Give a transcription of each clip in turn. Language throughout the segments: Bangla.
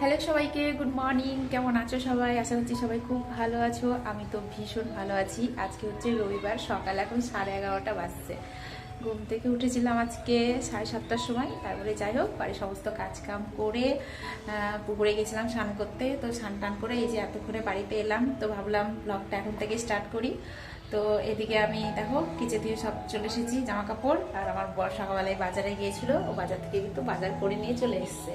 হ্যালো সবাইকে গুড মর্নিং কেমন আছো সবাই? আশা করছি সবাই খুব ভালো আছো। আমি তো ভীষণ ভালো আছি। আজকে হচ্ছে রবিবার, সকাল এখন সাড়ে এগারোটা বাজছে। ঘুম থেকে উঠেছিলাম আজকে সাড়ে সাতটার সময়। তারপরে যাই হোক, বাড়ির সমস্ত কাজকাম করে পুকুরে গেছিলাম স্নান করতে। তো স্নান টান করে এই যে এতক্ষণে বাড়িতে এলাম। তো ভাবলাম ব্লগটা এখন থেকে স্টার্ট করি। তো এদিকে আমি দেখো, কিচে দিয়ে সব চলে এসেছি জামা কাপড় আর আমার বর সকালবেলায় বাজারে গিয়েছিল। ও বাজার থেকে কিন্তু বাজার করে নিয়ে চলে এসছে।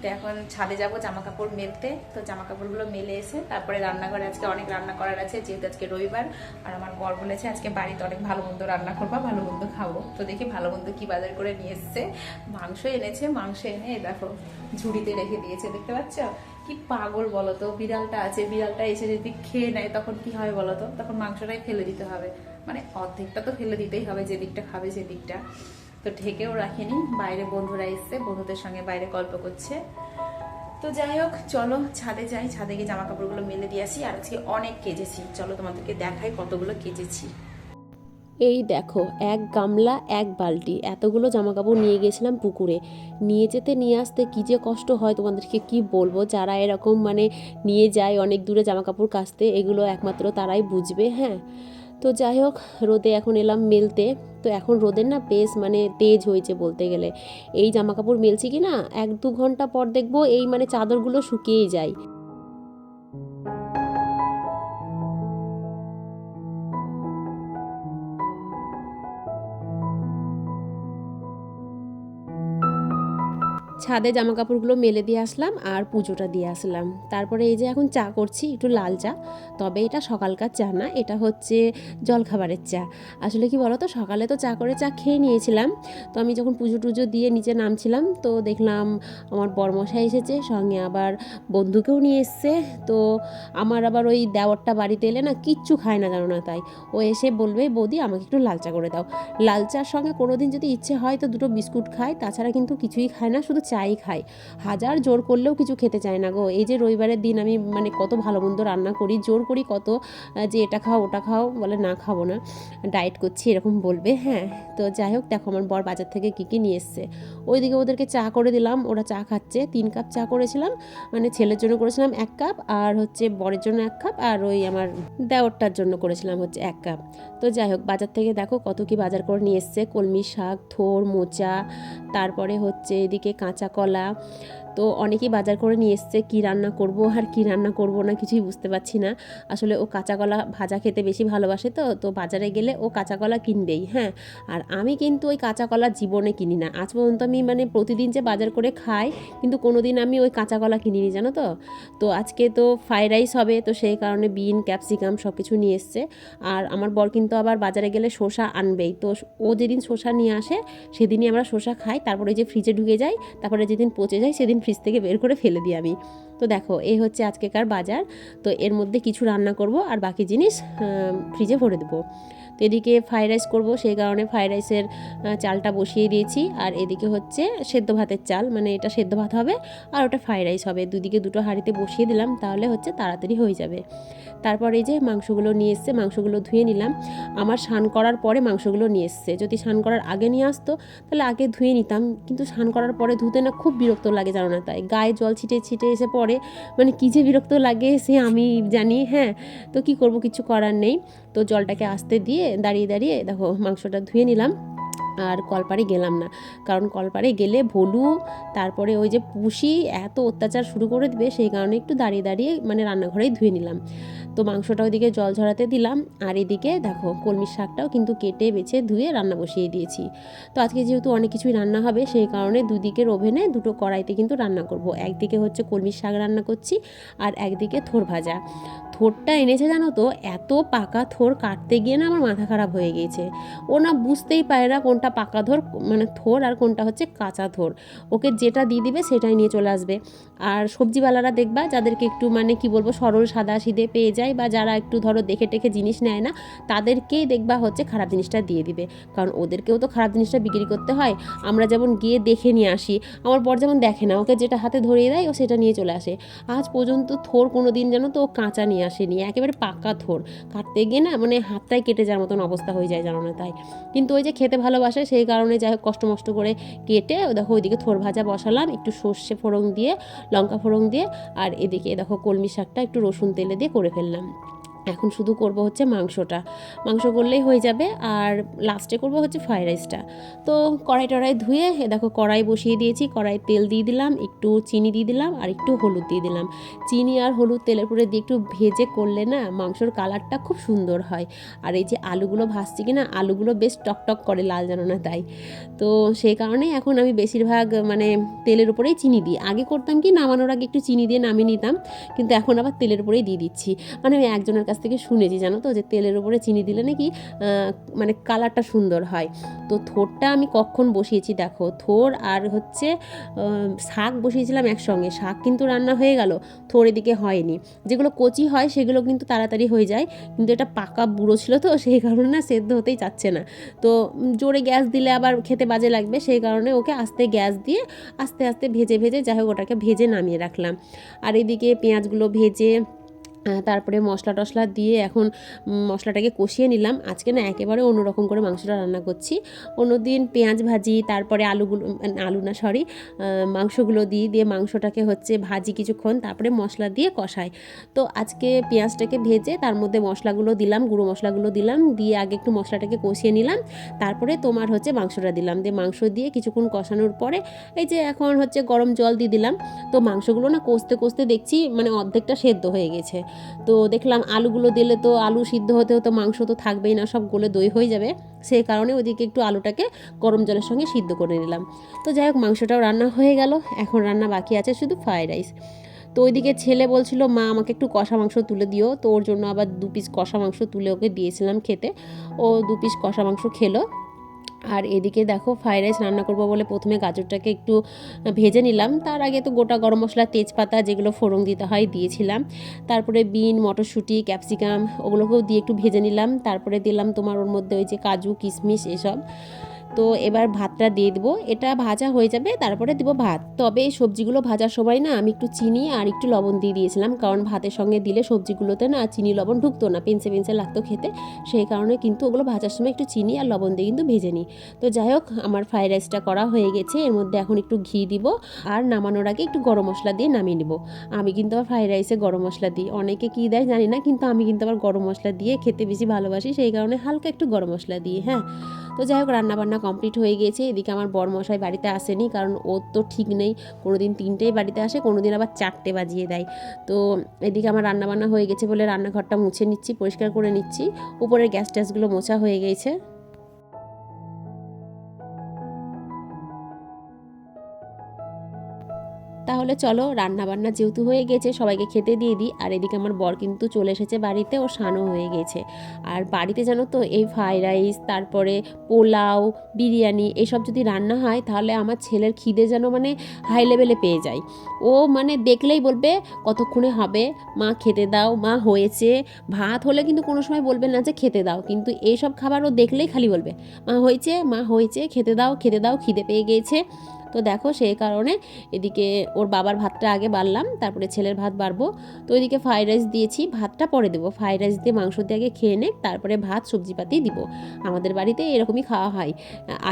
তো এখন ছাদে যাব জামা কাপড় মেলতে। তো জামা কাপড়গুলো মেলে এসে তারপরে রান্নাঘরে আজকে অনেক রান্না করার আছে, যেহেতু আজকে রবিবার। আর আমার বর বলেছে আজকে বাড়িতে অনেক ভালো মন্দ রান্না করবা, ভালো মন্দ খাব। তো দেখি ভালো মন্দ কি বাজার করে নিয়ে এসছে। মাংস এনেছে, মাংস এনে দেখো ঝুড়িতে রেখে দিয়েছে, দেখতে পাচ্ছ? কি পাগল বলো তো বিড়ালটা আছে, বিড়ালটা এসে যদি খেয়ে নেয় তখন কি হয় বলো তো তখন মাংসটাই ফেলে দিতে হবে। মানে অর্ধেকটা তো ফেলে দিতেই হবে যে দিকটা খাবে যে দিকটা তো ঢেকেও রাখিনি। বাইরে বন্ধুরা এসছে, বন্ধুদের সঙ্গে বাইরে গল্প করছে। তো যাই হোক, চলো ছাদে যাই। ছাদে গিয়ে জামা কাপড়গুলো মেলে দিয়ে আসি। আর আজকে অনেক কেজেছি চলো তোমাদেরকে দেখাই কতগুলো কেজেছি এই দেখো, এক গামলা, এক বালতি। এতগুলো জামা কাপড় নিয়ে গেছিলাম পুকুরে। নিয়ে যেতে, নিয়ে আসতে কী যে কষ্ট হয় তোমাদেরকে কি বলব? যারা এরকম মানে নিয়ে যায় অনেক দূরে জামা কাপড় কাচতে, এগুলো একমাত্র তারাই বুঝবে হ্যাঁ? তো যাই হোক, রোদে এখন এলাম মেলতে। তো এখন রোদের না বেশ মানে তেজ হয়েছে বলতে গেলে। এই জামা কাপড় মেলছি কি না এক দু ঘণ্টা পর দেখব এই মানে চাদরগুলো শুকিয়েই যায়। ছাদে জামা কাপড়গুলো মেলে দিয়ে আসলাম আর পুজোটা দিয়ে আসলাম। তারপরে এই যে এখন চা করছি, একটু লাল চা। তবে এটা সকালকার চা না, এটা হচ্ছে জলখাবারের চা। আসলে কি বলো তো সকালে তো চা করে চা খেয়ে নিয়েছিলাম। তো আমি যখন পুজো টুজো দিয়ে নিচে নামছিলাম, তো দেখলাম আমার বরমশাই এসেছে, সঙ্গে আবার বন্ধুকেও নিয়ে এসছে। তো আমার আবার ওই দেওয়ারটা বাড়িতে এলে না কিচ্ছু খায় না জানো না তাই। ও এসে বলবে, বৌদি, আমাকে একটু লাল চা করে দাও। লাল চার সঙ্গে কোনোদিন যদি ইচ্ছে হয় তো দুটো বিস্কুট খায়, তাছাড়া কিন্তু কিছুই খায় না, শুধু চাই খায় হাজার জোর করলেও কিছু খেতে চায় না গো। এই যে রবিবারের দিন আমি মানে কত ভালো মন্দ রান্না করি, জোর করি কত যে এটা খাও, ওটা খাও বলে না খাব না, ডায়েট করছি এরকম বলবে হ্যাঁ। তো যাই হোক, দেখো আমার বর বাজার থেকে কী কী নিয়ে এসছে। ওইদিকে ওদেরকে চা করে দিলাম, ওরা চা খাচ্ছে। তিন কাপ চা করেছিলাম মানে ছেলের জন্য করেছিলাম এক কাপ, আর হচ্ছে বরের জন্য এক কাপ, আর ওই আমার দেওরটার জন্য করেছিলাম হচ্ছে এক কাপ। তো যাই হোক, বাজার থেকে দেখো কত কি বাজার করে নিয়ে এসছে। কলমি শাক, থোর, মোচা, তারপরে হচ্ছে এদিকে কাঁচা কলা তো অনেকেই বাজার করে নিয়ে এসছে, কী রান্না করব আর কী রান্না করব না কিছুই বুঝতে পারছি না। আসলে ও কাঁচা কলা ভাজা খেতে বেশি ভালোবাসে তো তো বাজারে গেলে ও কাঁচা কলা কিনবেই হ্যাঁ। আর আমি কিন্তু ওই কাঁচা কলা জীবনে কিনি না। আজ পর্যন্ত আমি মানে প্রতিদিন যে বাজার করে খাই, কিন্তু কোনো দিন আমি ওই কাঁচা কলা কিনিনি, জানো তো। তো আজকে তো ফ্রাইড রাইস হবে, তো সেই কারণে বিন, ক্যাপসিকাম সব কিছু নিয়ে এসছে। আর আমার বর কিন্তু আবার বাজারে গেলে শসা আনবেই। তো ও যেদিন শসা নিয়ে আসে, সেদিনই আমরা শসা খাই, তারপরে যে ফ্রিজে ঢুকে যাই, তারপরে যেদিন পচে যায়, সেদিন ফ্রিজ থেকে বের করে ফেলে দিই আমি। তো দেখো এই হচ্ছে আজকেকার বাজার। তো এর মধ্যে কিছু রান্না করব আর বাকি জিনিস ফ্রিজে ভরে দেবো। তো এদিকে ফ্রাইড রাইস করব, সেই কারণে ফ্রাইড রাইসের চালটা বসিয়ে দিয়েছি। আর এদিকে হচ্ছে সেদ্ধ ভাতের চাল মানে এটা সেদ্ধ ভাত হবে আর ওটা ফ্রাইড রাইস হবে। দুদিকে দুটো হাঁড়িতে বসিয়ে দিলাম, তাহলে হচ্ছে তাড়াতাড়ি হয়ে যাবে। তারপর এই যে মাংসগুলো নিয়ে এসছে, মাংসগুলো ধুয়ে নিলাম। আমার স্নান করার পরে মাংসগুলো নিয়ে এসছে। যদি স্নান করার আগে নিয়ে আসতো, তাহলে আগে ধুয়ে নিতাম। কিন্তু স্নান করার পরে ধুতে না খুব বিরক্ত লাগে, জানো না তাই। গায়ে জল ছিটে ছিটে এসে পড়ে মানে কী যে বিরক্ত লাগে সে আমি জানি হ্যাঁ। তো কি করব, কিছু করার নেই। তো জলটাকে আসতে দিয়ে দাঁড়িয়ে দাঁড়িয়ে দেখো মাংসটা ধুয়ে নিলাম। আর কলপারে গেলাম না। কারণ কলপারে গেলে ভলু, তারপরে ওই যে পুষি, এত অত্যাচার শুরু করে দেবে, সেই কারণে একটু দাঁড়িয়ে দাঁড়িয়ে মানে রান্নাঘরেই ধুয়ে নিলাম। তো মাংসটা ওইদিকে জল ঝরাতে দিলাম। আর এদিকে দেখো, কলমির শাকটাও কিন্তু কেটে, বেছে, ধুয়ে রান্না বসিয়ে দিয়েছি। তো আজকে যেহেতু অনেক কিছুই রান্না হবে, সেই কারণে দুদিকের ওভেনে দুটো কড়াইতে কিন্তু রান্না করব। একদিকে হচ্ছে কলমির শাক রান্না করছি, আর একদিকে থোর ভাজা। থোরটা এনেছে জানো তো, এত পাকা থোর কাটতে গিয়ে না আমার মাথা খারাপ হয়ে গিয়েছে। ও না বুঝতেই পারে না কোনটা পাকা থোর মানে থোর আর কোনটা হচ্ছে কাঁচা থোর। ওকে যেটা দিয়ে দিবে সেটাই নিয়ে চলে আসবে। আর সবজিওয়ালারা দেখবা, যাদেরকে একটু মানে কি বলব, সরল সাদা সিদে পেয়ে যায় যায় বা যারা একটু ধরো দেখে টেখে জিনিস নেয় না, তাদেরকেই দেখবা হচ্ছে খারাপ জিনিসটা দিয়ে দিবে। কারণ ওদেরকেও তো খারাপ জিনিসটা বিক্রি করতে হয়। আমরা যেমন গিয়ে দেখে নিয়ে আসি, আমার বর যেমন দেখে না, ওকে যেটা হাতে ধরিয়ে দেয়, ও সেটা নিয়ে চলে আসে। আজ পর্যন্ত থোর কোনো দিন যেন তো ও কাঁচা নিয়ে আসেনি, একেবারে পাকা থোর। কাটতে গিয়ে না মানে হাতটাই কেটে যাওয়ার মতন অবস্থা হয়ে যায় জানো না তাই। কিন্তু ওই যে খেতে ভালোবাসে, সেই কারণে যাই হোক কষ্ট মষ্ট করে কেটে দেখো ওইদিকে থোর ভাজা বসালাম, একটু সর্ষে ফোড়ন দিয়ে, লঙ্কা ফোড়ন দিয়ে, আর এদিকে দেখো কলমি শাকটা একটু রসুন তেলে দিয়ে করে ফেললাম। Jerusalem. এখন শুধু করব হচ্ছে মাংসটা। মাংস করলেই হয়ে যাবে আর লাস্টে করব হচ্ছে ফ্রাইড রাইসটা তো কড়াই টড়াই ধুয়ে দেখো কড়াই বসিয়ে দিয়েছি কড়াই তেল দিয়ে দিলাম, একটু চিনি দিয়ে দিলাম আর একটু হলুদ দিয়ে দিলাম। চিনি আর হলুদ তেলের উপরে দিয়ে একটু ভেজে করলে না মাংসর কালারটা খুব সুন্দর হয়। আর এই যে আলুগুলো ভাজছি কি না আলুগুলো বেশ টকটক করে, লাল জানো না তাই। তো সেই কারণেই এখন আমি বেশিরভাগ মানে তেলের উপরেই চিনি দিই। আগে করতাম কি, নামানোর আগে একটু চিনি দিয়ে নামিয়ে নিতাম, কিন্তু এখন আবার তেলের উপরেই দিয়ে দিচ্ছি। মানে আমি একজনের কাছ থেকে শুনেছি, জানো তো? যে তেলের উপরে চিনি দিলে নাকি মানে কালারটা সুন্দর হয়। তো থোরটা আমি কখন বসিয়েছি দেখো? থোর আর হচ্ছে শাক বসিয়েছিলাম একসঙ্গে। শাক কিন্তু রান্না হয়ে গেল, থোর এদিকে হয়নি। যেগুলো কচি হয়, সেগুলো কিন্তু তাড়াতাড়ি হয়ে যায়। কিন্তু এটা পাকা বুড়ো ছিল তো, সেই কারণে না সেদ্ধ হতেই চাচ্ছে না। তো জোরে গ্যাস দিলে আবার খেতে বাজে লাগবে, সেই কারণে ওকে আস্তে গ্যাস দিয়ে আস্তে আস্তে ভেজে ভেজে যাই হোক, ওটাকে ভেজে নামিয়ে রাখলাম। আর এদিকে পেঁয়াজগুলো ভেজে তারপরে মশলা টশলা দিয়ে এখন মশলাটাকে কষিয়ে নিলাম। আজকে না একেবারে অন্যরকম করে মাংসটা রান্না করছি। অন্যদিন পেঁয়াজ ভাজি, তারপরে আলুগুলো আলু না সরি মাংসগুলো দিই দিয়ে মাংসটাকে হচ্ছে ভাজি কিছুক্ষণ, তারপরে মশলা দিয়ে কষাই। তো আজকে পেঁয়াজটাকে ভেজে তার মধ্যে মশলাগুলো দিলাম, গুঁড়ো মশলাগুলো দিলাম, দিয়ে আগে একটু মশলাটাকে কষিয়ে নিলাম। তারপরে তোমার হচ্ছে মাংসটা দিলাম। দিয়ে মাংস দিয়ে কিছুক্ষণ কষানোর পরে, এই যে এখন হচ্ছে গরম জল দিয়ে দিলাম। তো মাংসগুলো না কষতে কষতে দেখছি মানে অর্ধেকটা সেদ্ধ হয়ে গেছে। তো দেখলাম আলুগুলো দিলে তো আলু সিদ্ধ হতে হতে মাংস তো থাকবেই না, সব গলে দই হয়ে যাবে। সেই কারণে ওইদিকে একটু আলুটাকে গরম জলের সঙ্গে সিদ্ধ করে নিলাম। তো যাই হোক, মাংসটাও রান্না হয়ে গেল। এখন রান্না বাকি আছে শুধু ফ্রাইড রাইস। তো ওইদিকে ছেলে বলছিল, মা, আমাকে একটু কষা মাংস তুলে দিও। তো ওর জন্য আবার দু পিস কষা মাংস তুলে ওকে দিয়েছিলাম খেতে। ও দু পিস কষা মাংস খেলো। আর এদিকে দেখো ফ্রাইড রাইস রান্না করব বলে প্রথমে গাজরটাকে একটু ভেজে নিলাম। তার আগে তো গোটা গরম মশলা, তেজপাতা যেগুলো ফোড়ন দিতে হয় দিয়েছিলাম। তারপরে বিন, মটরশুঁটি, ক্যাপসিকাম, ওগুলোকেও দিয়ে একটু ভেজে নিলাম। তারপরে দিলাম তোমার ওর মধ্যে ওই যে কাজু, কিশমিশ এসব। তো এবার ভাতটা দিয়ে দেবো। এটা ভাজা হয়ে যাবে, তারপরে দেবো ভাত। তবে এই সবজিগুলো ভাজার সময় না আমি একটু চিনি আর একটু লবণ দিয়ে দিয়েছিলাম, কারণ ভাতের সঙ্গে দিলে সবজিগুলোতে না চিনি লবণ ঢুকতো না পেনসে পেনসে লাগতো খেতে। সেই কারণে কিন্তু ওগুলো ভাজার সময় একটু চিনি আর লবণ দিয়ে কিন্তু ভেজে নিই। তো যাই হোক, আমার ফ্রাইড রাইসটা করা হয়ে গেছে, এর মধ্যে এখন একটু ঘি দিব আর নামানোর আগে একটু গরম মশলা দিয়ে নামিয়ে নেব। আমি কিন্তু আবার ফ্রাইড রাইসে গরম মশলা দিই। অনেকে কী দেয় জানি না, কিন্তু আমি কিন্তু আবার গরম মশলা দিয়ে খেতে বেশি ভালোবাসি, সেই কারণে হালকা একটু গরম মশলা দিই হ্যাঁ। তো যাই হোক, রান্নাবান্না কমপ্লিট হয়ে গিয়েছে এদিকে আমার বর মশাই বাড়িতে আসেনি, কারণ ওর তো ঠিক নেই। কোনো দিন তিনটেই বাড়িতে আসে কোনো দিন আবার চারটে বাজিয়ে দেয়। তো এদিকে আমার রান্নাবান্না হয়ে গেছে বলে রান্নাঘরটা মুছে নিচ্ছি, পরিষ্কার করে নিচ্ছি। উপরের গ্যাস ট্যাসগুলো মোছা হয়ে গেছে। তাহলে চলো রান্না বান্না যেহেতু হয়ে গেছে, সবাইকে খেতে দিয়ে দিই। আর এদিকে আমার বর কিন্তু চলে এসেছে বাড়িতে ও স্নানও হয়ে গেছে। আর বাড়িতে জানো তো, এই ফ্রাইড রাইস, তারপরে পোলাও, বিরিয়ানি, এসব যদি রান্না হয়, তাহলে আমার ছেলের খিদে যেন মানে হাই লেভেলে পেয়ে যায়। ও মানে দেখলেই বলবে, কতক্ষণে হবে? মা, খেতে দাও। মা, হয়েছে। ভাত হলে কিন্তু কোনো সময় বলবে না যে, খেতে দাও। কিন্তু এইসব খাবার ও দেখলেই খালি বলবে, মা, হয়েছে মা, হয়েছে, খেতে দাও খেতে দাও, খিদে পেয়ে গিয়েছে তো দেখো সেই কারণে এদিকে ওর বাবার ভাতটা আগে বাড়লাম, তারপরে ছেলের ভাত বাড়বো। তো এদিকে ফ্রাইড রাইস দিয়েছি, ভাতটা পরে দেবো। ফ্রাইড রাইস দিয়ে মাংস দিয়ে আগে খেয়ে নে তারপরে ভাত সবজিপাতি দিব। আমাদের বাড়িতে এরকমই খাওয়া হয়।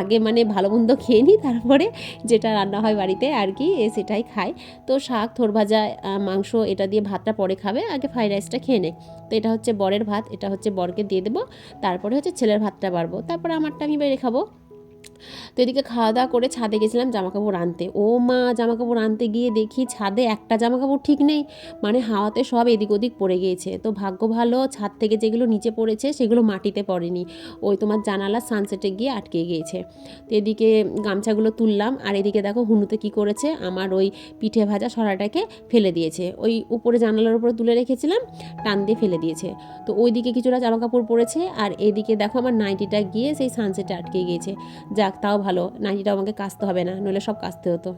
আগে মানে ভালো মন্দ খেয়ে নিই তারপরে যেটা রান্না হয় বাড়িতে আর কি সেটাই খায়। তো শাক, থোর ভাজা মাংস এটা দিয়ে ভাতটা পরে খাবে, আগে ফ্রাইড রাইসটা খেয়ে নে তো এটা হচ্ছে বরের ভাত, এটা হচ্ছে বরকে দিয়ে দেবো, তারপরে হচ্ছে ছেলের ভাতটা বাড়বো। তারপরে আমারটা আমি বেড়ে খাব। তো এদিকে খাওয়া দাওয়া করে ছাদে গেছিলাম জামা কাপড় আনতে। ও মা জামা কাপড় আনতে গিয়ে দেখি ছাদে একটা জামা কাপড় ঠিক নেই মানে হাওয়াতে সব এদিক ওদিক পড়ে গিয়েছে। তো ভাগ্য ভালো, ছাদ থেকে যেগুলো নিচে পড়েছে সেগুলো মাটিতে পড়েনি। ওই তোমার জানালা সানসেটে গিয়ে আটকে গিয়েছে। তো এদিকে গামছাগুলো তুললাম, আর এদিকে দেখো হুনুতে কি করেছে, আমার ওই পিঠে ভাজা সরাটাকে ফেলে দিয়েছে। ওই উপরে জানালার উপরে তুলে রেখেছিলাম, টান দিয়ে ফেলে দিয়েছে। তো ওইদিকে কিছুটা জামা কাপড় পড়েছে, আর এদিকে দেখো আমার নাইটিটা গিয়ে সেই সানসেটে আটকে গিয়েছে। যাক তাও ভালো। নাইটিটাও আমাকে কাচতে হবে না নইলে সব কাচতে হতো।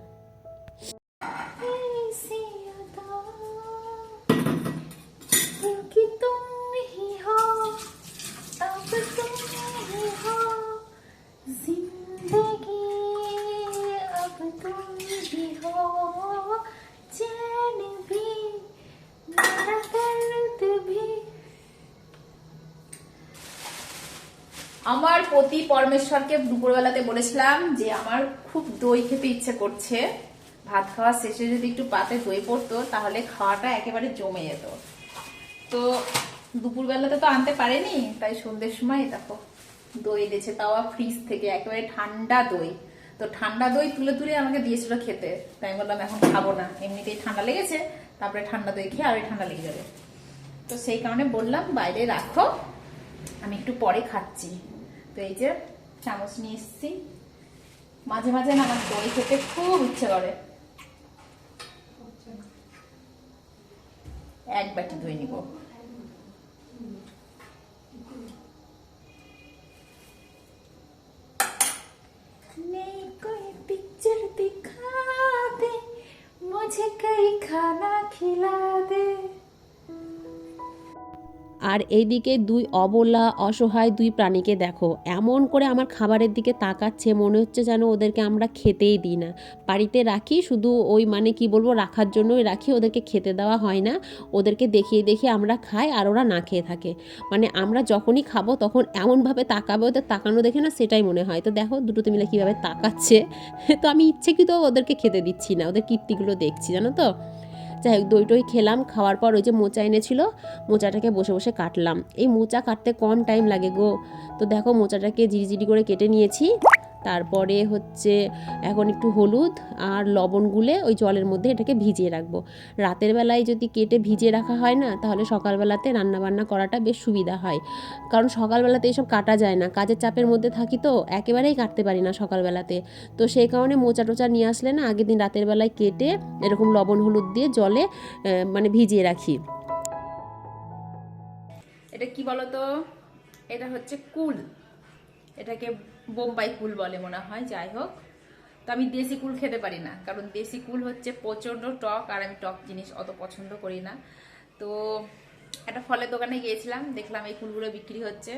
পতি পরমেশ্বরকে দুপুরবেলাতে বলেছিলাম যে, আমার খুব দই খেতে ইচ্ছে করছে। ভাত খাওয়া শেষে যদি একটু পাতে দই পড়তো, তাহলে খাওয়াটা একেবারে জমে যেত। তো দুপুরবেলাতে তো আনতে পারেনি, তাই সন্ধ্যের সময় দেখো, দই দিয়েছে তাও ফ্রিজ থেকে একেবারে ঠান্ডা দই। তো ঠান্ডা দই তুলে তুলে আমাকে দিয়েছিল খেতে। তাই আমি বললাম, এখন খাব না। এমনিতেই ঠান্ডা লেগেছে, তারপরে ঠান্ডা দই খেয়ে আরও ঠান্ডা লেগে যাবে। তো সেই কারণে বললাম, বাইরে রাখো, আমি একটু পরে খাচ্ছি। তো এই যে চামচ নিয়ে এসছি মাঝে মাঝে না আমার দই খেতে খুব ইচ্ছে করে। এক বাটি দই নিব। আর এইদিকে দুই অবলা অসহায় দুই প্রাণীকে দেখো। এমন করে আমার খাবারের দিকে তাকাচ্ছে, মনে হচ্ছে যেন ওদেরকে আমরা খেতেই দিই না। বাড়িতে রাখি, শুধু ওই মানে কি বলব, রাখার জন্যই রাখি, ওদেরকে খেতে দেওয়া হয় না। ওদেরকে দেখিয়ে দেখিয়ে আমরা খাই আর ওরা না খেয়ে থাকে। মানে আমরা যখনই খাব তখন এমনভাবে তাকাবে, ওদের তাকানো দেখে না সেটাই মনে হয়। তো দেখো দুটোতে মিলে কীভাবে তাকাচ্ছে। তো আমি ইচ্ছে ইচ্ছেকৃত ওদেরকে খেতে দিচ্ছি না, ওদের কীর্তিগুলো দেখছি, জানো তো? যাই হোক, দই টই খেলাম, খাওয়ার পর ওই যে মোচা এনেছিল, মোচাটাকে বসে বসে কাটলাম। এই মোচা কাটতে কম টাইম লাগে গো। তো দেখো মোচাটাকে জিরি করে কেটে নিয়েছি। তারপরে হচ্ছে এখন একটু হলুদ আর লবণ গুলে ওই জলের মধ্যে এটাকে ভিজিয়ে রাখব। রাতের বেলায় যদি কেটে ভিজিয়ে রাখা হয় না, তাহলে সকালবেলাতে রান্না বান্না করাটা বেশ সুবিধা হয়। কারণ সকালবেলাতে এসব কাটা যায় না, কাজের চাপের মধ্যে থাকি তো, একেবারেই কাটতে পারি না সকালবেলাতে। তো সেই কারণে মোচা টোচা নিয়ে আসলে না, আগের দিন রাতের বেলায় কেটে এরকম লবণ হলুদ দিয়ে জলে মানে ভিজিয়ে রাখি। এটা কি বলতো? এটা হচ্ছে কুল। এটাকে বোম্বাই কুল বলে মনে হয়, যাই হোক। তো আমি দেশি কুল খেতে পারি না, কারণ দেশি কুল হচ্ছে প্রচণ্ড টক, আর আমি টক জিনিস অত পছন্দ করি না। তো একটা ফলের দোকানে গিয়েছিলাম, দেখলাম এই কুলগুলো বিক্রি হচ্ছে।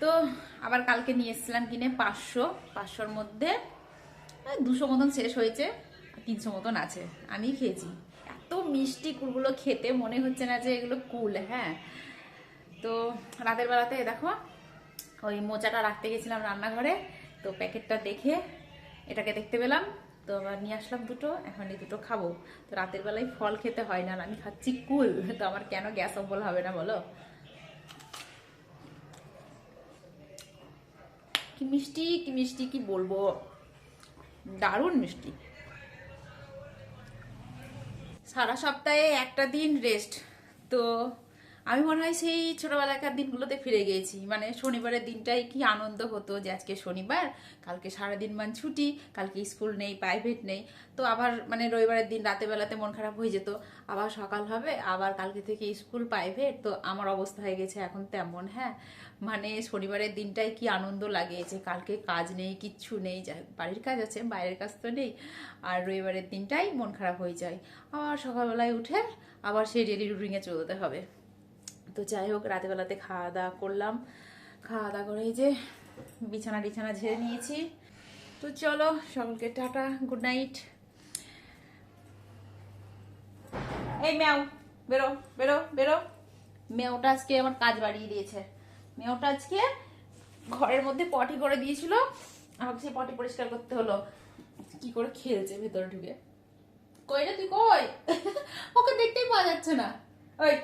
তো আবার কালকে নিয়ে এসেছিলাম কিনে পাঁচশো, পাঁচশোর মধ্যে দুশো মতন শেষ হয়েছে তিনশো মতন আছে আমি খেয়েছি। এত মিষ্টি কুলগুলো খেতে মনে হচ্ছে না যে এগুলো কুল হ্যাঁ। তো রাতের বেলাতে, দেখো ওই মোচাটা রাখতে গেছিলাম রান্নাঘরে, তো প্যাকেটটা দেখে এটাকে দেখতে পেলাম। তো আবার নিয়ে আসলাম দুটো, এখন এই দুটো খাব। তো রাতের বেলায় ফল খেতে হয় না আমি খাচ্ছি কুল, তো আমার কেন গ্যাস অম্বল হবে না বলো? কি মিষ্টি কি মিষ্টি, কি বলব? দারুণ মিষ্টি। সারা সপ্তাহে একটা দিন রেস্ট তো আমি মনে হয় সেই ছোটোবেলাকার দিনগুলোতে ফিরে গিয়েছি মানে শনিবারের দিনটাই কি আনন্দ হতো যে আজকে শনিবার, কালকে সারাদিন মান ছুটি, কালকে স্কুল নেই প্রাইভেট নেই। তো আবার মানে রবিবারের দিন বেলাতে মন খারাপ হয়ে যেত। আবার সকাল হবে, আবার কালকে থেকে স্কুল প্রাইভেট তো আমার অবস্থা হয়ে গেছে এখন তেমন হ্যাঁ। মানে শনিবারের দিনটাই কি আনন্দ লাগে যে কালকে কাজ নেই, কিচ্ছু নেই বাড়ির কাজ আছে, বাইরের কাজ তো নেই। আর রবিবারের দিনটাই মন খারাপ হয়ে যায়। আবার সকালবেলায় উঠে আবার সেই ডেলি রুটিনে চলতে হবে। তো যাই হোক, রাতেবেলাতে খাওয়া দাওয়া করলাম। খাওয়া দাওয়া করে এই যে বিছানা টিছানা ঝেড়ে নিয়েছি। তো চলো, সকলকে টাটা গুড নাইট এই ম্যাও, বেরো বেরো বেরো। মেয়েটা আজকে আমার কাজ বাড়িয়ে দিয়েছে। মেয়েটা আজকে ঘরের মধ্যে পটি করে দিয়েছিল। আমাকে সেই পটি পরিষ্কার করতে হলো। কি করে খেলছে ভেতরে ঢুকে। কই রে তুই কই? ওকে দেখতেই পাওয়া যাচ্ছে না। ওই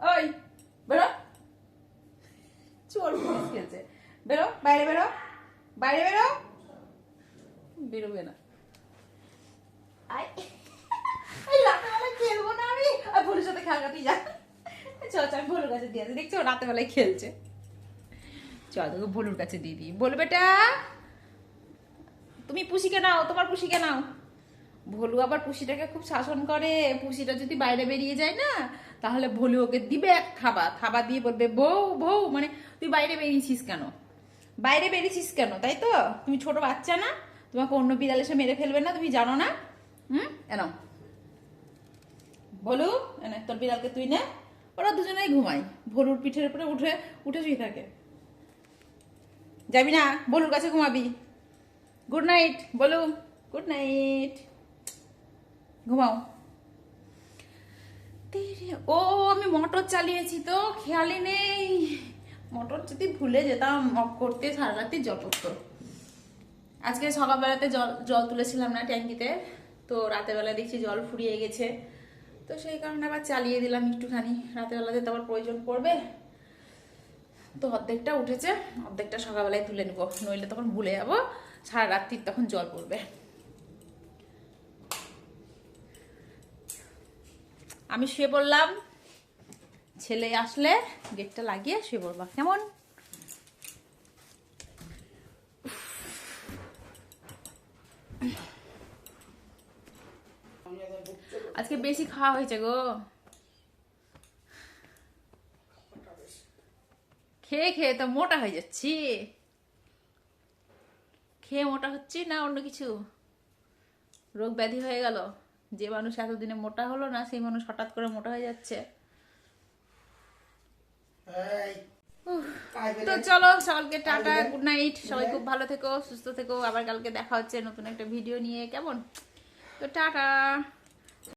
ওই। বেরো। চোর পুলিশ খেলছে বেরো বাইরে বেরো। বাইরে বেরো। বেরোবে না। রাতেবেলায় খেলব না আমি। আর ভুলের সাথে যা। চল আমি ভুলুর কাছে দিয়ে আসি। দেখছ রাতেবেলায় খেলছে। চল তোকে ভুলুর কাছে দিয়ে দিই। বল তুমি পুষিকে নাও তোমার পুষিকে নাও। ভলু আবার পুষিটাকে খুব শাসন করে, পুষিটা যদি বাইরে বেরিয়ে যায় না, তাহলে ভলু ওকে দিবে এক থাবা। থাবা দিয়ে বলবে, বউ বউ মানে তুই বাইরে বেরিয়েছিস কেন? বাইরে বেরিয়েছিস কেন, তাই তো? তুমি ছোট বাচ্চা না, তোমাকে অন্য বিড়াল এসে মেরে ফেলবে না, তুমি জানো না? হুম? এন ভলু এনে তোর বিড়ালকে তুই নে। ওরা দুজনেই ঘুমায়। ভলুর পিঠের উপরে উঠে উঠে শুয়ে থাকে। যাবি না? ভলুর কাছে ঘুমাবি। Good night Bolu good night ঘুমাও। ও, আমি মোটর চালিয়েছি তো, খেয়ালই নেই। মোটর যদি ভুলে যেতাম, অফ করতে সারা রাত্রি জল পড়তো। আজকে সকালবেলাতে জল জল তুলেছিলাম না ট্যাঙ্কিতে, তো রাতের বেলা দেখছি জল ফুরিয়ে গেছে। তো সেই কারণে আবার চালিয়ে দিলাম একটুখানি। রাতের বেলাতে তো আবার প্রয়োজন পড়বে। তো অর্ধেকটা উঠেছে, অর্ধেকটা সকালবেলায় তুলে নেব, নইলে তখন ভুলে যাব সারা রাত্রির তখন জল পড়বে। আমি শুয়ে পড়লাম। ছেলে আসলে, গেটটা লাগিয়ে শুয়ে পড়বা। কেমন? আজকে বেশি খাওয়া হয়েছে গো। খেয়ে খেয়ে তো মোটা হয়ে যাচ্ছি। খেয়ে মোটা হচ্ছি না অন্য কিছু? রোগ ব্যাধি হয়ে গেল। যে মানুষ এতদিনে মোটা হলো না সেই মানুষ হঠাৎ করে মোটা হয়ে যাচ্ছে। তো চলো সকালকে টাটা গুড নাইট সবাই খুব ভালো থেকো সুস্থ থেকো। আবার কালকে দেখা হচ্ছে নতুন একটা ভিডিও নিয়ে কেমন? তো টাটা।